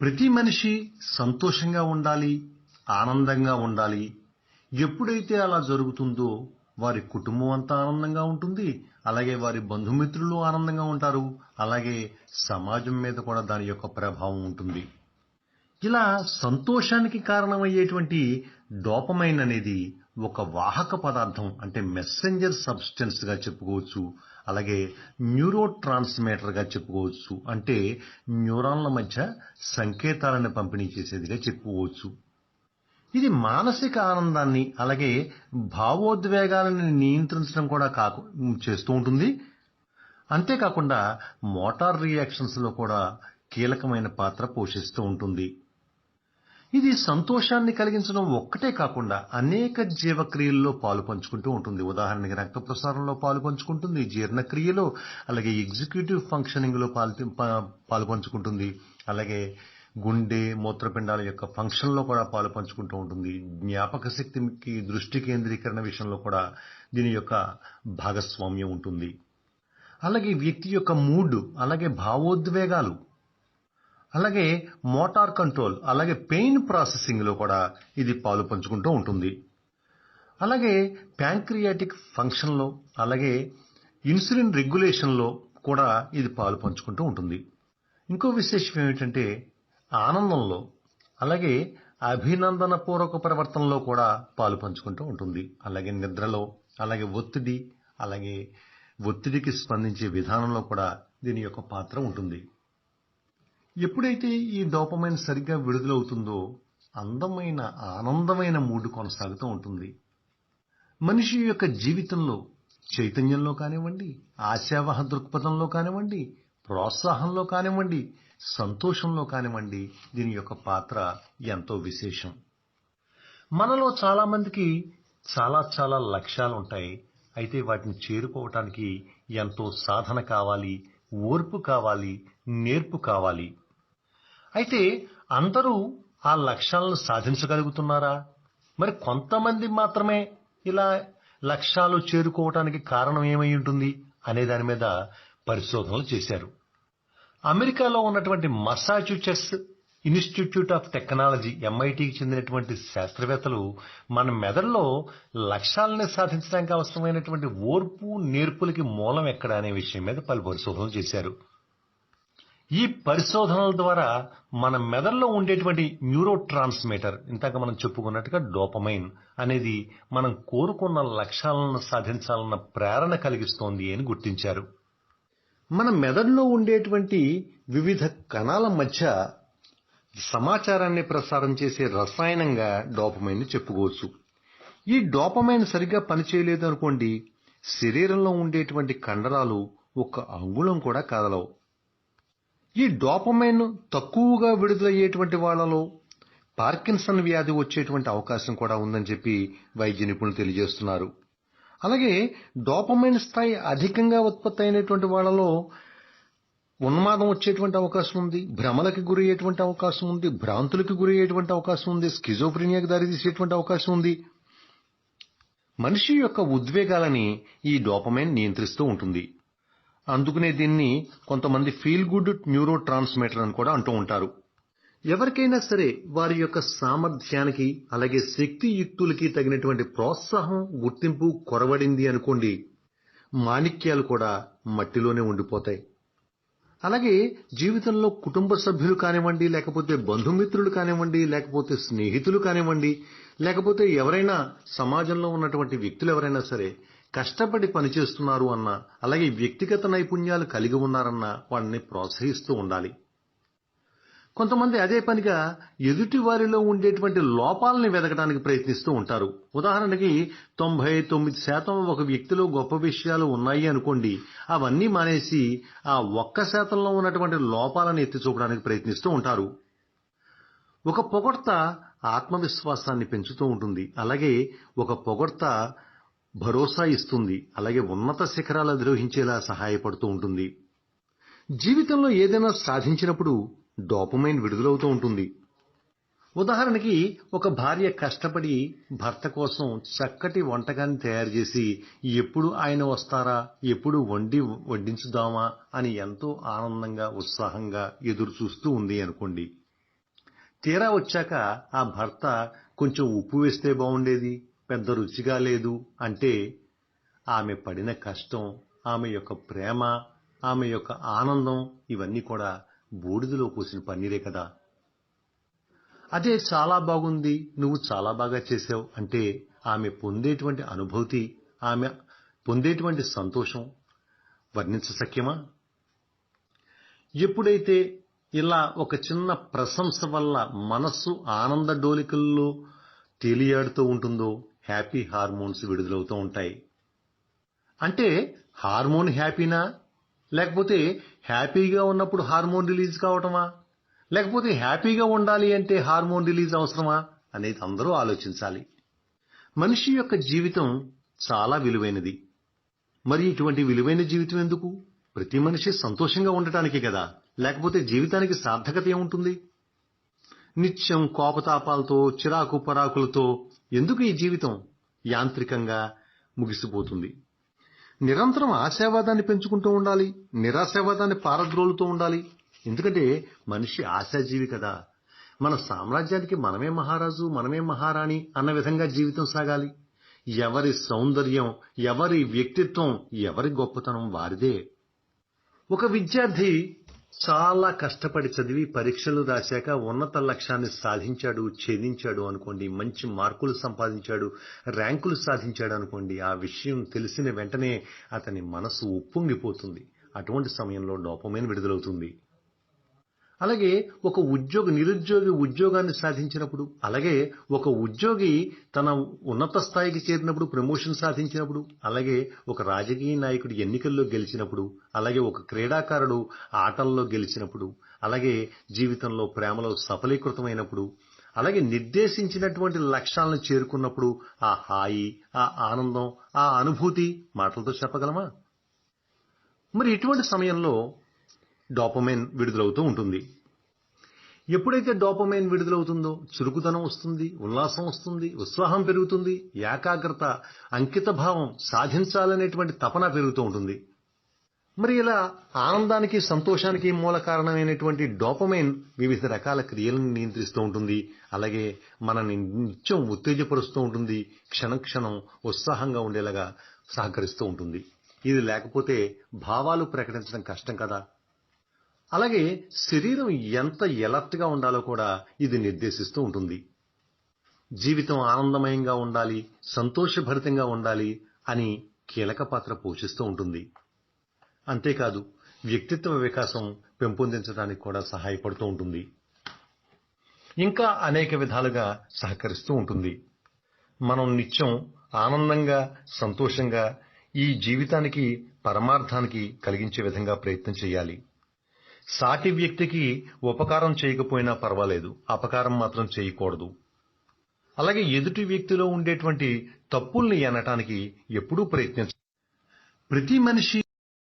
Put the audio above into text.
ప్రతి మనిషి సంతోషంగా ఉండాలి ఆనందంగా ఉండాలి. ఎప్పుడైతే అలా జరుగుతుందో వారి కుటుంబం అంతా ఆనందంగా ఉంటుంది. అలాగే వారి బంధుమిత్రులు ఆనందంగా ఉంటారు. అలాగే సమాజం మీద కూడా దాని యొక్క ప్రభావం ఉంటుంది. ఇలా సంతోషానికి కారణమయ్యేటువంటి డోపమైన్ అనేది ఒక వాహక పదార్థం అంటే మెసెంజర్ సబ్స్టెన్స్గా చెప్పుకోవచ్చు. అలాగే న్యూరో ట్రాన్స్మీటర్గా చెప్పుకోవచ్చు. అంటే న్యూరాన్ల మధ్య సంకేతాలను పంపిణీ చేసేదిగా చెప్పుకోవచ్చు. ఇది మానసిక ఆనందాన్ని అలాగే భావోద్వేగాలను నియంత్రించడం కూడా కాకు చేస్తూ ఉంటుంది. అంతేకాకుండా మోటార్ రియాక్షన్స్లో కూడా కీలకమైన పాత్ర పోషిస్తూ ఉంటుంది. ఇది సంతోషాన్ని కలిగించడం ఒక్కటే కాకుండా అనేక జీవక్రియల్లో పాలు పంచుకుంటూ ఉంటుంది. ఉదాహరణకి రక్త ప్రసారంలో పాలు పంచుకుంటుంది జీర్ణక్రియలో అలాగే ఎగ్జిక్యూటివ్ ఫంక్షనింగ్లో పాలు పాలు పంచుకుంటుంది. అలాగే గుండె మూత్రపిండాల యొక్క ఫంక్షన్లో కూడా పాలు పంచుకుంటూ ఉంటుంది. జ్ఞాపక శక్తికి దృష్టి కేంద్రీకరణ విషయంలో కూడా దీని యొక్క భాగస్వామ్యం ఉంటుంది. అలాగే వ్యక్తి యొక్క మూడ్ అలాగే భావోద్వేగాలు. అలాగే మోటార్ కంట్రోల్ అలాగే పెయిన్ ప్రాసెసింగ్లో కూడా ఇది పాలు పంచుకుంటూ ఉంటుంది. అలాగే ప్యాంక్రియాటిక్ ఫంక్షన్లో అలాగే ఇన్సులిన్ రెగ్యులేషన్లో కూడా ఇది పాలు పంచుకుంటూ ఉంటుంది. ఇంకో విశేషం ఏమిటంటే ఆనందంలో అలాగే అభినందన పూర్వక ప్రవర్తనలో కూడా పాలు పంచుకుంటూ ఉంటుంది. అలాగే నిద్రలో అలాగే ఒత్తిడి అలాగే ఒత్తిడికి స్పందించే విధానంలో కూడా దీని యొక్క పాత్ర ఉంటుంది. ఎప్పుడైతే ఈ డోపమైన్ సరిగ్గా విడుదలవుతుందో అందమైన ఆనందమైన మూడు కొనసాగుతూ ఉంటుంది. మనిషి యొక్క జీవితంలో చైతన్యంలో కానివ్వండి ఆశావహ దృక్పథంలో కానివ్వండి ప్రోత్సాహంలో కానివ్వండి సంతోషంలో కానివ్వండి దీని యొక్క పాత్ర ఎంతో విశేషం. మనలో చాలామందికి చాలా చాలా లక్ష్యాలు ఉంటాయి అయితే వాటిని చేరుకోవటానికి ఎంతో సాధన కావాలి ఓర్పు కావాలి నేర్పు కావాలి. అయితే అందరూ ఆ లక్ష్యాలను సాధించగలుగుతున్నారా? మరి కొంతమంది మాత్రమే ఇలా లక్ష్యాలు చేరుకోవటానికి కారణం ఏమై ఉంటుంది అనే దాని మీద పరిశోధనలు చేశారు. అమెరికాలో ఉన్నటువంటి మసాచ్యూసెట్స్ ఇన్స్టిట్యూట్ ఆఫ్ టెక్నాలజీ ఎంఐటికి చెందినటువంటి శాస్త్రవేత్తలు మన మెదడులో లక్ష్యాలని సాధించడానికి అవసరమైనటువంటి ఓర్పు నేర్పులకి మూలం ఎక్కడ అనే విషయం మీద పలు పరిశోధనలు చేశారు. ఈ పరిశోధనల ద్వారా మన మెదడులో ఉండేటువంటి న్యూరో ట్రాన్స్మిటర్ ఇంతక మనం చెప్పుకున్నట్టుగా డోపమైన్ అనేది మనం కోరుకున్న లక్ష్యాలను సాధించాలన్న ప్రేరణ కలిగిస్తోంది అని గుర్తించారు. మన మెదడులో ఉండేటువంటి వివిధ కణాల మధ్య సమాచారాన్ని ప్రసారం చేసే రసాయనంగా డోపమైన్ చెప్పుకోవచ్చు. ఈ డోపమైన్ సరిగ్గా పనిచేయలేదు అనుకోండి శరీరంలో ఉండేటువంటి కండరాలు ఒక అంగుళం కూడా కదలవు. ఈ డోపమైన్ తక్కువగా విడుదలయ్యేటువంటి వాళ్ళలో పార్కిన్సన్ వ్యాధి వచ్చేటువంటి అవకాశం కూడా ఉందని చెప్పి వైద్య నిపుణులు తెలియజేస్తున్నారు. అలాగే డోపమైన్ స్థాయి అధికంగా ఉత్పత్తి అయినటువంటి వాళ్ళలో ఉన్మాదం వచ్చేటువంటి అవకాశం ఉంది భ్రమలకు గురయ్యేటువంటి అవకాశం ఉంది భ్రాంతులకు గురయ్యేటువంటి అవకాశం ఉంది స్కిజోఫ్రీనియాకి దారితీసేటువంటి అవకాశం ఉంది. మనిషి యొక్క ఉద్వేగాలని ఈ డోపమైన్ నియంత్రిస్తూ ఉంటుంది. అందుకనే దీన్ని కొంతమంది ఫీల్ గుడ్ న్యూరో ట్రాన్స్మిటర్ అని కూడా అంటూ ఉంటారు. ఎవరికైనా సరే వారి యొక్క సామర్థ్యానికి అలాగే శక్తియుక్తులకి తగినటువంటి ప్రోత్సాహం గుర్తింపు కొరవడింది అనుకోండి మాణిక్యాలు కూడా మట్టిలోనే ఉండిపోతాయి. అలాగే జీవితంలో కుటుంబ సభ్యులు కానివ్వండి లేకపోతే బంధుమిత్రులు కానివ్వండి లేకపోతే స్నేహితులు కానివ్వండి లేకపోతే ఎవరైనా సమాజంలో ఉన్నటువంటి వ్యక్తులు ఎవరైనా సరే కష్టపడి పనిచేస్తున్నారు అన్నా అలాగే వ్యక్తిగత నైపుణ్యాలు కలిగి ఉన్నారన్నా వాళ్ళని ప్రోత్సహిస్తూ ఉండాలి. కొంతమంది అదే పనిగా ఎదుటి వారిలో ఉండేటువంటి లోపాలని వెతకడానికి ప్రయత్నిస్తూ ఉంటారు. ఉదాహరణకి తొంభై తొమ్మిది శాతం ఒక వ్యక్తిలో గొప్ప విషయాలు ఉన్నాయి అనుకోండి అవన్నీ మానేసి ఆ ఒక్క శాతంలో ఉన్నటువంటి లోపాలను ఎత్తి చూపడానికి ప్రయత్నిస్తూ ఉంటారు. ఒక పొగడ్త ఆత్మవిశ్వాసాన్ని పెంచుతూ ఉంటుంది. అలాగే ఒక పొగడ్త భరోసా ఇస్తుంది. అలాగే ఉన్నత శిఖరాలు అధిరోహించేలా సహాయపడుతూ ఉంటుంది. జీవితంలో ఏదైనా సాధించినప్పుడు డోపమైన్ విడుదలవుతూ ఉంటుంది. ఉదాహరణకి ఒక భార్య కష్టపడి భర్త కోసం చక్కటి వంటకాన్ని తయారు చేసి ఎప్పుడు ఆయన వస్తారా? ఎప్పుడు వండి వడ్డించుదామా? అని ఎంతో ఆనందంగా ఉత్సాహంగా ఎదురు చూస్తూ ఉంది అనుకోండి. తీరా వచ్చాక ఆ భర్త కొంచెం ఉప్పు వేస్తే బాగుండేది? పెద్ద రుచిగా లేదు అంటే ఆమె పడిన కష్టం ఆమె యొక్క ప్రేమ ఆమె యొక్క ఆనందం ఇవన్నీ కూడా బూడిదలో పోసిన పన్నీరే కదా. అదే చాలా బాగుంది నువ్వు చాలా బాగా చేసావు అంటే ఆమె పొందేటువంటి అనుభూతి ఆమె పొందేటువంటి సంతోషం వర్ణించశక్యమా ఎప్పుడైతే ఇలా ఒక చిన్న ప్రశంస వల్ల మనస్సు ఆనంద డోలికల్లో తేలియాడుతూ ఉంటుందో హ్యాపీ హార్మోన్స్ విడుదలవుతూ ఉంటాయి. అంటే హార్మోన్ హ్యాపీనా? లేకపోతే హ్యాపీగా ఉన్నప్పుడు హార్మోన్ రిలీజ్ కావటమా? లేకపోతే హ్యాపీగా ఉండాలి అంటే హార్మోన్ రిలీజ్ అవసరమా? అనేది అందరూ ఆలోచించాలి. మనిషి యొక్క జీవితం చాలా విలువైనది. మరి ఇటువంటి విలువైన జీవితం ఎందుకు? ప్రతి మనిషి సంతోషంగా ఉండటానికి కదా. లేకపోతే జీవితానికి సార్థకత ఏముంటుంది? నిత్యం కోపతాపాలతో చిరాకు పరాకులతో ఎందుకు ఈ జీవితం యాంత్రికంగా ముగిసిపోతుంది? నిరంతరం ఆశావాదాన్ని పెంచుకుంటూ ఉండాలి నిరాశావాదాన్ని పారద్రోలుతూ ఉండాలి. ఎందుకంటే మనిషి ఆశాజీవి కదా. మన సామ్రాజ్యానికి మనమే మహారాజు మనమే మహారాణి అన్న విధంగా జీవితం సాగాలి. ఎవరి సౌందర్యం ఎవరి వ్యక్తిత్వం ఎవరి గొప్పతనం వారిదే. ఒక విద్యార్థి చాలా కష్టపడి చదివి పరీక్షలు రాశాక ఉన్నత లక్ష్యాన్ని సాధించాడు ఛేదించాడు అనుకోండి మంచి మార్కులు సంపాదించాడు ర్యాంకులు సాధించాడు అనుకోండి ఆ విషయం తెలిసిన వెంటనే అతని మనసు ఉప్పొంగిపోతుంది. అటువంటి సమయంలో డోపమైన్ విడుదలవుతుంది. అలాగే ఒక ఉద్యోగి నిరుద్యోగి ఉద్యోగాన్ని సాధించినప్పుడు అలాగే ఒక ఉద్యోగి తన ఉన్నత స్థాయికి చేరినప్పుడు ప్రమోషన్ సాధించినప్పుడు అలాగే ఒక రాజకీయ నాయకుడు ఎన్నికల్లో గెలిచినప్పుడు అలాగే ఒక క్రీడాకారుడు ఆటల్లో గెలిచినప్పుడు అలాగే జీవితంలో ప్రేమలో సఫలీకృతమైనప్పుడు అలాగే నిర్దేశించినటువంటి లక్ష్యాలను చేరుకున్నప్పుడు ఆ హాయి ఆ ఆనందం ఆ అనుభూతి మాటలతో చెప్పగలమా? మరి ఇటువంటి సమయంలో డోపమైన్ విడుదలవుతూ ఉంటుంది. ఎప్పుడైతే డోపమైన్ విడుదలవుతుందో చురుకుదనం వస్తుంది ఉల్లాసం వస్తుంది ఉత్సాహం పెరుగుతుంది ఏకాగ్రత అంకితభావం సాధించాలనేటువంటి తపన పెరుగుతూ ఉంటుంది. మరి ఇలా ఆనందానికి సంతోషానికి మూల కారణమైనటువంటి డోపమైన్ వివిధ రకాల క్రియలను నియంత్రిస్తూ ఉంటుంది. అలాగే మనని నిత్యం ఉత్తేజపరుస్తూ ఉంటుంది. క్షణం క్షణం ఉత్సాహంగా ఉండేలాగా సహకరిస్తూ ఉంటుంది. ఇది లేకపోతే భావాలు ప్రకటించడం కష్టం కదా? అలాగే శరీరం ఎంత ఎలర్ట్గా ఉండాలో కూడా ఇది నిర్దేశిస్తూ ఉంటుంది. జీవితం ఆనందమయంగా ఉండాలి సంతోషభరితంగా ఉండాలి అని కీలక పాత్ర పోషిస్తూ ఉంటుంది. అంతేకాదు వ్యక్తిత్వ వికాసం పెంపొందించడానికి కూడా సహాయపడుతూ ఉంటుంది. ఇంకా అనేక విధాలుగా సహకరిస్తూ ఉంటుంది. మనం నిత్యం ఆనందంగా సంతోషంగా ఈ జీవితానికి పరమార్థానికి కలిగించే విధంగా ప్రయత్నం చేయాలి. సాటి వ్యక్తికి ఉపకారం చేయకపోయినా పర్వాలేదు. అపకారం మాత్రం చేయకూడదు. అలాగే ఎదుటి వ్యక్తిలో ఉండేటువంటి తప్పుల్ని ఎనటానికి ఎప్పుడూ ప్రయత్నించాలి ప్రతి మనిషి